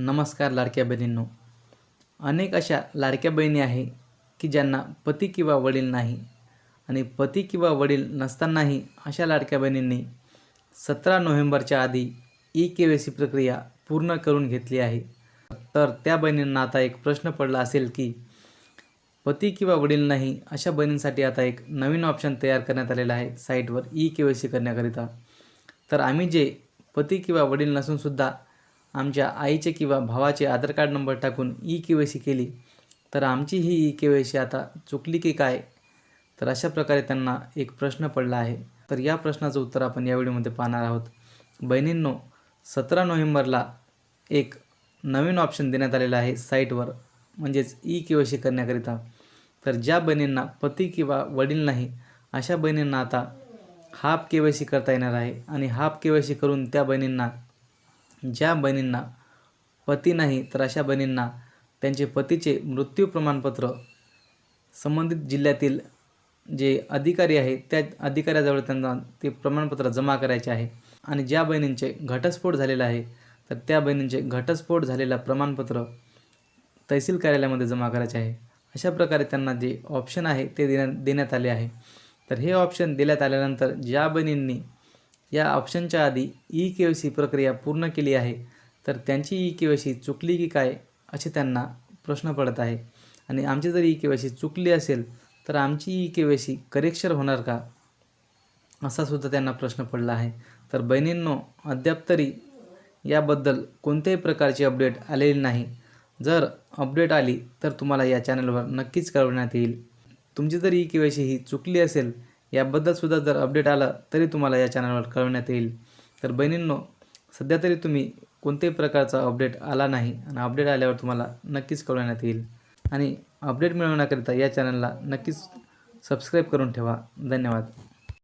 नमस्कार लाडक्या बहिणींनो. अनेक अशा लाडक्या बहिणी आहे की ज्यांना पती किंवा वडील नाही आणि पती किंवा वडील नसतानाही अशा लाडक्या बहिणींनी सतरा नोव्हेंबरच्या आधी ई के वाय सी प्रक्रिया पूर्ण करून घेतली आहे. तर त्या बहिणींना आता एक प्रश्न पडला असेल की पती किंवा वडील नाही अशा बहिणींसाठी आता एक नवीन ऑप्शन तयार करण्यात आलेला आहे साईटवर ई के वाय सी करण्याकरिता. तर आम्ही जे पती किंवा वडील नसूनसुद्धा आमच्या आईचे किंवा भावाचे आधार कार्ड नंबर टाकून ई के वाय सी केली तर आमची ही ई के वाय सी आता चुकली की काय? तर अशा प्रकारे त्यांना एक प्रश्न पडला आहे. तर या प्रश्नाचं उत्तर आपण या व्हिडिओमध्ये पाहणार आहोत. बहिणींनो सतरा नोव्हेंबरला एक नवीन ऑप्शन देण्यात आलेला आहे साईटवर म्हणजेच ई के वाय सी करण्याकरिता. तर ज्या बहिणींना पती किंवा वडील नाही अशा बहिणींना आता हाफ के वाय सी करता येणार आहे आणि हाफ के वाय सी करून त्या बहिणींना ज्या बहिणींना पती नाही तर अशा बहिणींना त्यांचे पतीचे मृत्यू प्रमाणपत्र संबंधित जिल्ह्यातील जे अधिकारी आहे त्या अधिकाऱ्याजवळ त्यांना ते प्रमाणपत्र जमा करायचे आहे. आणि ज्या बहिणींचे घटस्फोट झालेला आहे तर त्या बहिणींचे घटस्फोट झालेलं प्रमाणपत्र तहसील कार्यालयामध्ये जमा करायचे आहे. अशा प्रकारे त्यांना जे ऑप्शन आहे ते देण्यात देण्यात आले आहे. तर हे ऑप्शन देण्यात आल्यानंतर ज्या बहिणींनी या ऑप्शनच्या आधी ई के वाय सी प्रक्रिया पूर्ण केली आहे. तर त्यांची ई के वाय सी चुकली की काय असे त्यांना प्रश्न पडत आहे. आणि आमची जर ई के वाय सी चुकली असेल तर आमची E K Y C correction होणार का असा सुद्धा त्यांना प्रश्न पडला आहे. तर बहिणींनो अद्याप तरी याबद्दल कोणत्याही प्रकारची अपडेट आलेली नाही. जर अपडेट आली तर तुम्हाला या चॅनलवर नक्कीच कळवण्यात येईल. तुमची जर ई के वाय सी ही चुकली असेल याबद्दल सुद्धा जर अपडेट आलं तरी तुम्हाला या चॅनलवर कळवण्यात येईल. तर बहिणींनो सध्या तरी तुम्ही कोणत्याही प्रकारचा अपडेट आला नाही आणि अपडेट आल्यावर तुम्हाला नक्कीच कळवण्यात येईल. आणि अपडेट मिळवण्याकरिता या चॅनलला नक्कीच सबस्क्राईब करून ठेवा. धन्यवाद.